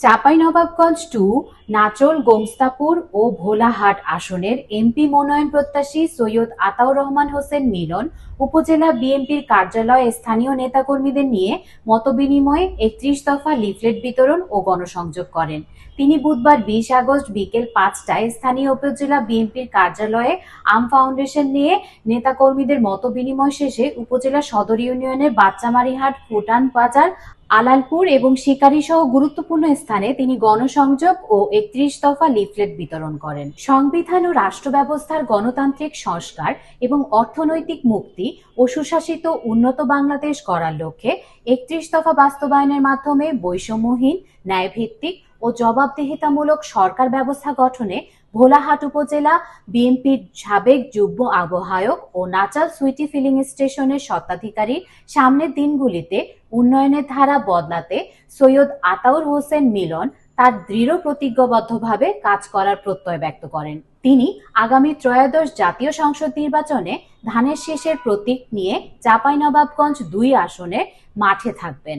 Chapainawabganj two নাচল, গোমস্তাপুর ও ভোলাহাট আসনের MP মনোনয়ন প্রত্যাশী সৈয়দ আতাউর রহমান হোসেন মিলন উপজেলা বিএনপির কার্যালয়ে স্থানীয় নেতাকর্মীদের নিয়ে মতবিনিময়ে একত্রিশ দফা লিফলেট বিতরণ ও গণসংযোগ করেন। তিনি বুধবার বিশ আগস্ট বিকেল পাঁচটায় স্থানীয় উপজেলা বিএনপির কার্যালয়ে আম ফাউন্ডেশন নিয়ে নেতাকর্মীদের মতবিনিময় শেষে উপজেলা সদর ইউনিয়নের বাচ্চামারিহাট ফুটান বাজার আলালপুর এবং শিকারী সহ গুরুত্বপূর্ণ স্থানে তিনি গণসংযোগ ও একত্রিশ দফা লিফলেট বিতরণ করেন। সংবিধান ও রাষ্ট্র ব্যবস্থার গণতান্ত্রিক সংস্কার এবং অর্থনৈতিক মুক্তি ও সুশাসিত উন্নত বাংলাদেশ গড়ার লক্ষ্যে একত্রিশ দফা বাস্তবায়নের মাধ্যমে বৈষম্যহীন, ন্যায়ভিত্তিক ও জবাবদিহিতামূলক সরকার ব্যবস্থা গঠনে ভোলাহাট উপজেলা বিএনপির সাবেক যুগ্ম আবহায়ক ও নাচাল সুইটি ফিলিং স্টেশনের স্বত্বাধিকারীর সামনের দিনগুলিতে উন্নয়নের ধারা বদলাতে সৈয়দ আতাউর হোসেন মিলন তার দৃঢ় প্রতিজ্ঞবদ্ধভাবে কাজ করার প্রত্যয় ব্যক্ত করেন। তিনি আগামী ত্রয়োদশ জাতীয় সংসদ নির্বাচনে ধানের শীষের প্রতীক নিয়ে চাঁপাইনবাবগঞ্জ দুই আসনে মাঠে থাকবেন।